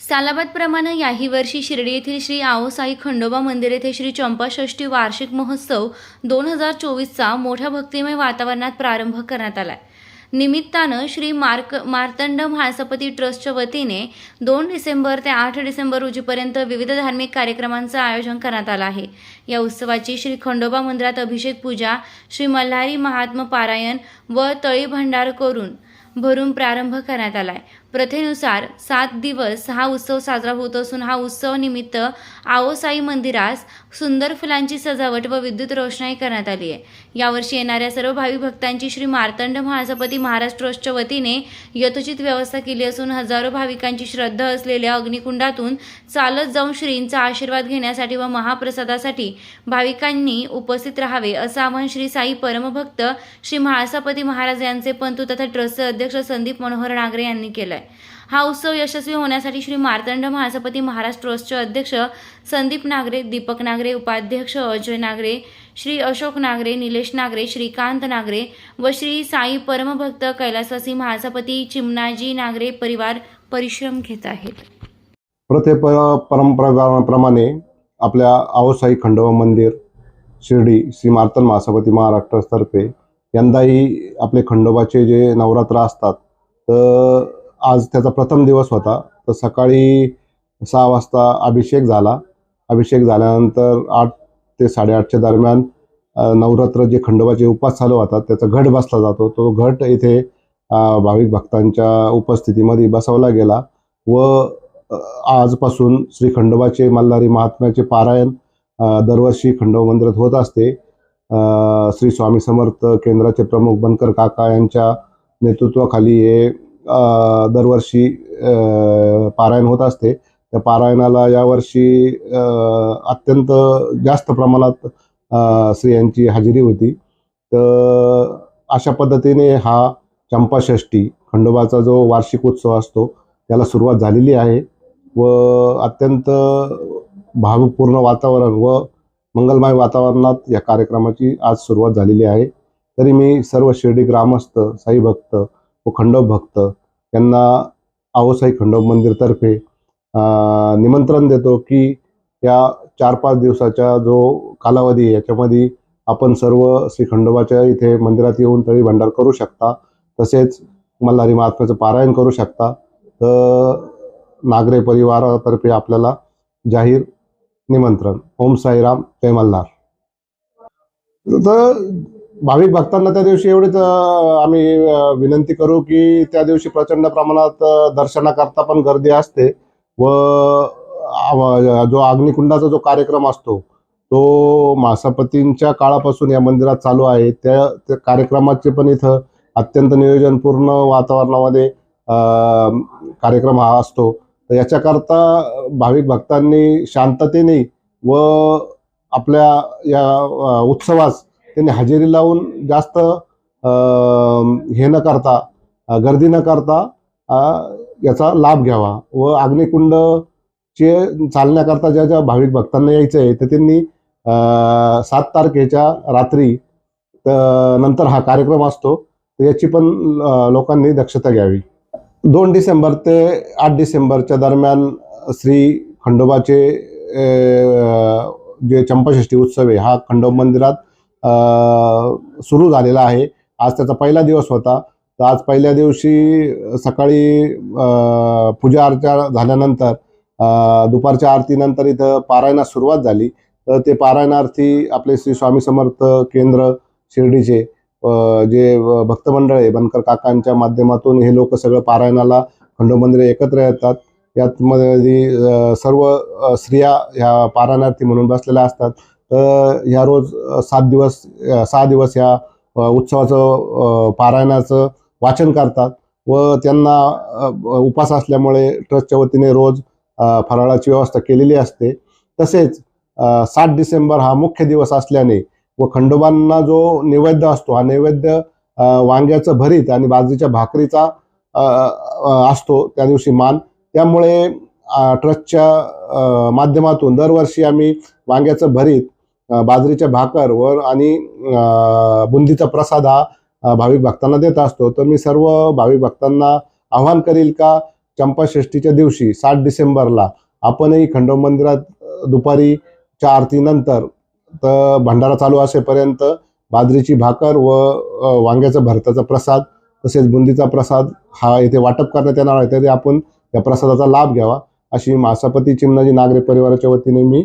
सालाबादप्रमाणे याही वर्षी शिर्डी येथील श्री आओसाई खंडोबा मंदिर येथे श्री चंपाषष्ठी वार्षिक महोत्सव दोन हजार चोवीसचा मोठ्या भक्तिमय वातावरणात प्रारंभ करण्यात आलाय. निमित्तानं श्री मार्क मार्तंड म्हाळसपती ट्रस्टच्या वतीने दोन डिसेंबर ते आठ डिसेंबर रोजीपर्यंत विविध धार्मिक कार्यक्रमांचं आयोजन करण्यात आलं आहे. या उत्सवाची श्री खंडोबा मंदिरात अभिषेक पूजा श्री मल्हारी महात्म पारायण व तळी भंडार करून भरून प्रारंभ करण्यात आला आहे प्रथेनुसार सात दिवस हा उत्सव साजरा होत असून हा उत्सव निमित्त आओसाई मंदिरास सुंदर फुलांची सजावट व विद्युत रोषणाई करण्यात आली आहे. यावर्षी येणाऱ्या सर्व भावी भक्तांची श्री मार्तंड महासपती महाराष्ट्र ट्रस्टच्या वतीने यथोचित व्यवस्था केली असून हजारो भाविकांची श्रद्धा असलेल्या अग्निकुंडातून चालत जाऊन श्रींचा आशीर्वाद घेण्यासाठी व महाप्रसादासाठी भाविकांनी उपस्थित राहावे असं आवाहन श्री साई परमभक्त श्री महासापती महाराज यांचे पंतू तथा ट्रस्टचे अध्यक्ष संदीप मनोहर नागरे यांनी आहे. हा उत्सव यशस्वी होण्यासाठी श्री मार्तंड महासपती महाराज ट्रस्टचे अध्यक्ष संदीप नागरे दीपक नागरे उपाध्यक्ष अजय नागरे श्री अशोक नागरे निलेश नागरे श्रीकांत नागरे व श्री साई परमभक्त कैलासवासी महासपती चिमणाजी नागरे परिवार परिश्रम घेत आहेत. प्रथे परंपराप्रमाणे आपल्या आवसाई खंडोबा मंदिर शिर्डी श्री मार्तन महासपती महाराष्ट्रातर्फे यंदाही आपले खंडोबाचे जे नवरात्र असतात तर आज त्याचा प्रथम दिवस होता. तर सकाळी सहा वाजता अभिषेक झाला. अभिषेक झाल्यानंतर आठ ते साडेआठच्या दरम्यान नवरात्र जे खंडोबाचे उपास चालू होतात त्याचा घट बसला जातो. तो घट इथे भाविक भक्तांच्या उपस्थितीमध्ये बसवला गेला व आजपासून श्री खंडोबाचे मल्हारी महात्म्याचे पारायण दरवर्षी खंडोबा मंदिरात होत असते. श्री स्वामी समर्थ केंद्राचे प्रमुख बनकर काका यांच्या नेतृत्वाखाली हे दरवर्षी पारायण होत असते. त्या पारायणाला यावर्षी अत्यंत जास्त प्रमाणात स्त्रियांची हजेरी होती. तर अशा पद्धतीने हा चंपाषष्ठी खंडोबाचा जो वार्षिक उत्सव असतो त्याला सुरुवात झालेली आहे व अत्यंत भावपूर्ण वातावरण व मंगलमय वातावरणात या कार्यक्रमाची आज सुरुवात झालेली आहे. तरी मी सर्व शिर्डी ग्रामस्थ साईभक्त व खंडोब भक्त त्यांना आवसाई खंडोब मंदिरतर्फे निमंत्रण देतो की या चार पाच दिवसाचा जो कालावधी आहे याच्यामध्ये आपण सर्व श्री खंडोबाच्या इथे मंदिरात येऊन तळी भंडार करू शकता. तसेच मल्हारी महात्म्याचं पारायण करू शकता. तर नागरे परिवारातर्फे आपल्याला जाहीर निमंत्रण. ओम साईराम. जय मल्हार. तर भाविक भक्तांना त्या दिवशी एवढीच आम्ही विनंती करू की त्या दिवशी प्रचंड प्रमाणात दर्शनाकरता पण गर्दी असते व जो अग्निकुंडाचा जो कार्यक्रम असतो तो मासापतींच्या काळापासून या मंदिरात चालू आहे. त्या त्या कार्यक्रमाचे पण इथं अत्यंत नियोजनपूर्ण वातावरणामध्ये कार्यक्रम हा असतो. तर याच्याकरता भाविक भक्तांनी शांततेने व आपल्या या उत्सवास त्यांनी हजेरी लावून जास्त हे न करता गर्दी न करता याचा लाभ घ्यावा व अग्निकुंडचे चालण्याकरता ज्या ज्या भाविक भक्तांना यायचं आहे तर त्यांनी सात तारखेच्या रात्री नंतर हा कार्यक्रम असतो. तर याची पण लोकांनी दक्षता घ्यावी. दोन डिसेंबर ते आठ डिसेंबरच्या दरम्यान श्री खंडोबाचे जे चंपाषष्ठी उत्सव आहे हा खंडोब मंदिरात सुरू झालेला आहे. आज त्याचा पहिला दिवस होता. तर आज पहिल्या दिवशी सकाळी पूजा अर्चा झाल्यानंतर दुपारच्या आरतीनंतर इथं पारायणास सुरुवात झाली. तर ते पारायणार्थी आपले श्री स्वामी समर्थ केंद्र शिर्डीचे जे भक्तमंडळ आहे बनकर काकांच्या माध्यमातून हे लोक सगळं पारायणाला खंडोबा एकत्र येतात. यात मध्ये सर्व स्त्रिया ह्या पारायणार्थी म्हणून बसलेल्या असतात. तर ह्या रोज सात दिवस सहा दिवस ह्या उत्सवाचं पारायणाचं वाचन करतात व त्यांना उपास असल्यामुळे ट्रस्टच्या वतीने रोज फराळाची व्यवस्था केलेली असते. तसेच सात डिसेंबर हा मुख्य दिवस असल्याने व खंडोबांना जो नैवेद्य असतो हा नैवेद्य वांग्याचं भरीत आणि बाजरीच्या भाकरीचा असतो त्या दिवशी मान. त्यामुळे ट्रस्टच्या माध्यमातून दरवर्षी आम्ही वांग्याचं भरीत बाजरीच्या भाकर वर आणि बुंदीचा प्रसाद हा भाविक भक्तांना देत असतो. तर मी सर्व भाविक भक्तांना आव्हान करील का चंपाषष्ठीच्या दिवशी सात डिसेंबरला आपणही खंडो मंदिरात दुपारी च्या आरतीनंतर तर भंडारा चालू असेपर्यंत बाजरीची भाकर व वांग्याचा भरताचा प्रसाद तसेच बुंदीचा प्रसाद हा येथे वाटप करण्यात येणार आहे. तरी आपण या प्रसादाचा लाभ घ्यावा अशी मासापती चिमणाजी नागरे परिवाराच्या वतीने मी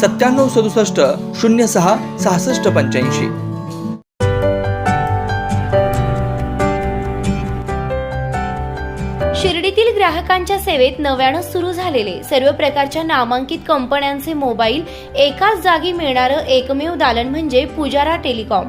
सत्त्याण्णव सदुसष्ट शून्य सहा सहासष्ट पंच्याऐंशी. शिर्डीतील ग्राहकांच्या सेवेत नव्यानं सुरू झालेले सर्व प्रकारच्या नामांकित कंपन्यांचे मोबाईल एकाच जागी मिळणारं एकमेव दालन म्हणजे पुजारा टेलिकॉम.